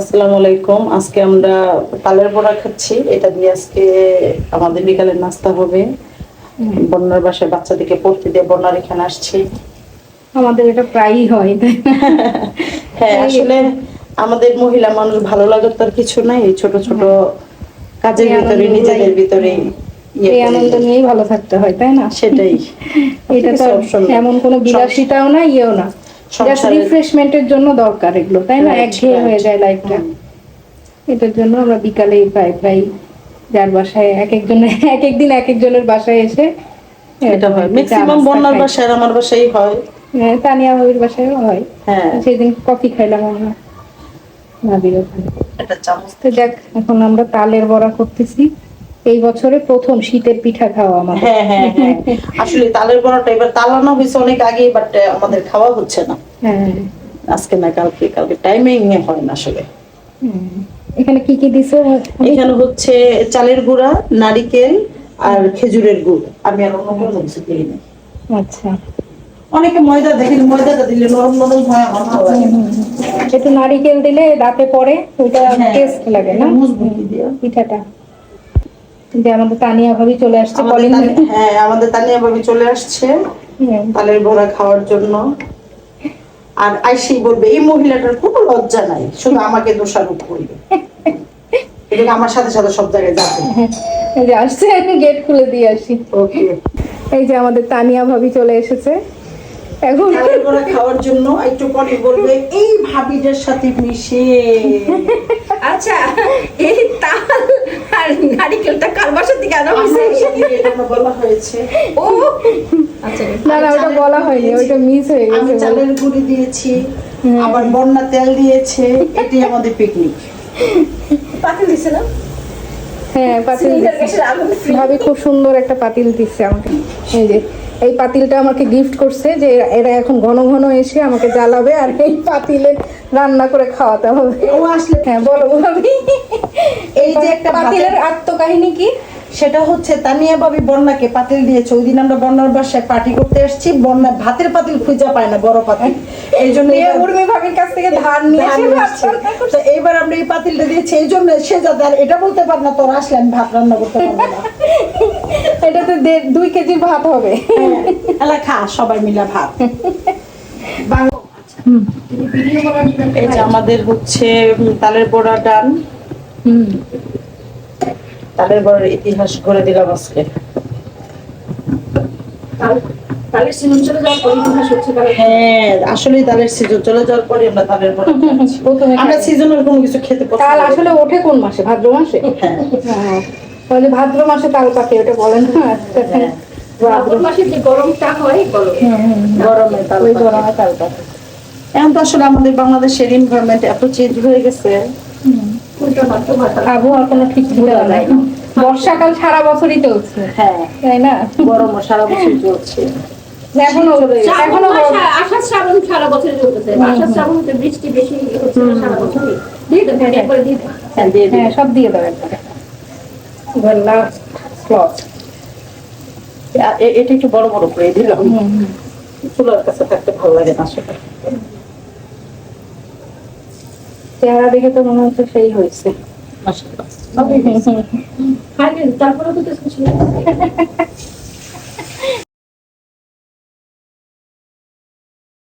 আসসালামু আলাইকুম। আজকে আমরা তালের বড়া খাচ্ছি। এটা দিয়ে আজকে আমাদের বিকালের নাস্তা হবে। বন্যার বাসায় বাচ্চাদেরকে পড়তে দিয়ে বন্যার এখানে আসছি। আমাদের এটা প্রায়ই হয় হ্যাঁ আসলে আমাদের মহিলা মানুষ ভালো লাগার আর কিছু নাই। এই ছোট ছোট কাজের ভিতরে নিজেদের ভিতরে ইয়ে এই আনন্দ। নিয়েই ভালো থাকতে হয় তাই না? সেটাই। এটা তো এমন কোনো বিলাসিতাও না ইয়েও না। জাস্ট রিফ্রেশমেন্টের জন্য দরকার এগুলো তাই না? একঘেয়ে হয়ে যায় লাইফটা এটার জন্য আমরা বিকালে প্রায় প্রায় যার বাসায় এক একজনের এক একদিন এক একজনের বাসায় এসে এটা হয় ম্যাক্সিমাম বন্যার বাসায় আমার বাসায় হয়। হ্যাঁ, তানিয়া ভাবির হয়। হ্যাঁ। সেদিন কফি খাইলাম আমরা ভাবির ওখানে। এটা চামচ। তো যাক এখন আমরা তালের বড়া করতেছি। এই বছরে প্রথম শীতের পিঠা খাওয়া আমাদের। হ্যাঁ হ্যাঁ হ্যাঁ। আসলে তালের বড়াটা এবার তালানো হয়েছে অনেক আগে বাট আমাদের খাওয়া হচ্ছে না। হ্যাঁ। আজকে না কালকে কালকে টাইমিং হয় না আসলে। এখানে কি কি দিছো? এখানে হচ্ছে চালের গুঁড়া নারিকেল আর খেজুরের গুড়। আমি আর অন্য কোনো কিছু দিই না আচ্ছা। অনেকে ময়দা দেখেন ময়দাটা দিলে নরম নরম হয় আমার একটু নারিকেল দিলে দাঁতে পড়ে ওইটা হ্যাঁ, টেস্ট লাগে না? এটা মজবুতি দিয়ে। পিঠাটা। যে আমাদের তানিয়া ভাবি চলে আসছে কলিং হ্যাঁ আমাদের তানিয়া ভাবি চলে আসছে তালের বড়া খাওয়ার জন্য। আর আইসি বলবে এই মহিলাটার কোনো লজ্জা নাই শুধু আমাকে দোষারোপ করবে। এদিকে আমার সাথে সাথে সব জায়গায় যাবে? এই যে আসছে গেট খুলে দিয়ে আসি। ওকে এই যে আমাদের তানিয়া ভাবি চলে এসেছে। এখন খাওয়ার জন্য একটু পরে বলবে এই ভাবিদের সাথে মিশে। আচ্ছা এই তাল আর নারিকেলটা কার বাসার থেকে আনা হয়েছে? বলা হয়েছে। ও আচ্ছা না না ওটা বলা হয়নি ওইটা মিস হয়ে আমি গেছে চালের গুঁড়ি দিয়েছি আবার বন্যা তেল দিয়েছে এটি আমাদের পিকনিক পাতিল দিছে না? হ্যাঁ পাতিল। ভাবি খুব সুন্দর একটা পাতিল দিচ্ছে আমাকে। এই যে এই পাতিলটা আমাকে গিফট করছে যে এরা এখন ঘন ঘন এসে আমাকে জ্বালাবে আর এই পাতিলে রান্না করে খাওয়াতে হবে। ও আসলে হ্যাঁ বলো ভাবি এই যে একটা পাতিলের আত্মকাহিনী কি? সেটা হচ্ছে তানিয়া ভাবি বন্যাকে পাতিল দিয়েছে। ওই দিন আমরা বন্যার বাসায় পার্টি করতে এসেছি। বন্যা ভাতের পাতিল খুঁজে পায় না বড় পাতিল। এই জন্য উর্মি ভাবির কাছ থেকে ধান নিয়ে আসছে। তো এইবার আমরা এই পাতিলটা দিয়েছি। এই জন্য সে যাতে আর এটা বলতে পার না তোর আসলে আমি ভাত রান্না করতে পারব না। দুই কেজি ভাত হবে। এলা খা সবাই মিলে ভাত। বাং- এই যে আমাদের হচ্ছে তালের বড়া ডান। তালের বড়ার ইতিহাস গড়ে দিলাম আজকে। তালের সিজন চলে যাওয়ার পর ইতিহাস হচ্ছে হ্যাঁ আসলে তালের সিজন চলে যাওয়ার পরে আমরা তালের বড়া খাচ্ছি। প্রথমে আমরা সিজনের কোনো কিছু খেতে পছন্দ তাল আসলে ওঠে কোন মাসে? ভাদ্র মাসে? হ্যাঁ। তাহলে ভাদ্র মাসে তাল পাকে ওটা বলেন না। মাসে যে গরমটা হয় গরমে। ওই গরমে তাল পাকে। এখন তো আসলে আমাদের বাংলাদেশের এনভায়রনমেন্ট এত চেঞ্জ হয়ে গেছে। উল্টো মাত্র ভাতা আবহাওয়া কোনো ঠিক ঠিকানা নাই। বর্ষাকাল সারা বছরই চলছে। হ্যাঁ। তাই না? গরম সারা বছর চলছে। এখনও এখনও আষাঢ় শ্রাবণ সারা বছর চলতেছে। আষাঢ় শ্রাবণ হতে বৃষ্টি বেশি হচ্ছে সারা বছরই। দিয়ে দেবেন একবারে দিয়ে দেবেন হ্যাঁ সব দিয়ে দেবে। স্লট এটা একটু বড় বড় করে দিলাম। চুলার কাছে থাকতে ভালো লাগে না সেটা চেহারা দেখে তো মনে হচ্ছে সেই হয়েছে। মাশাআল্লাহ। তারপরে তো কিছু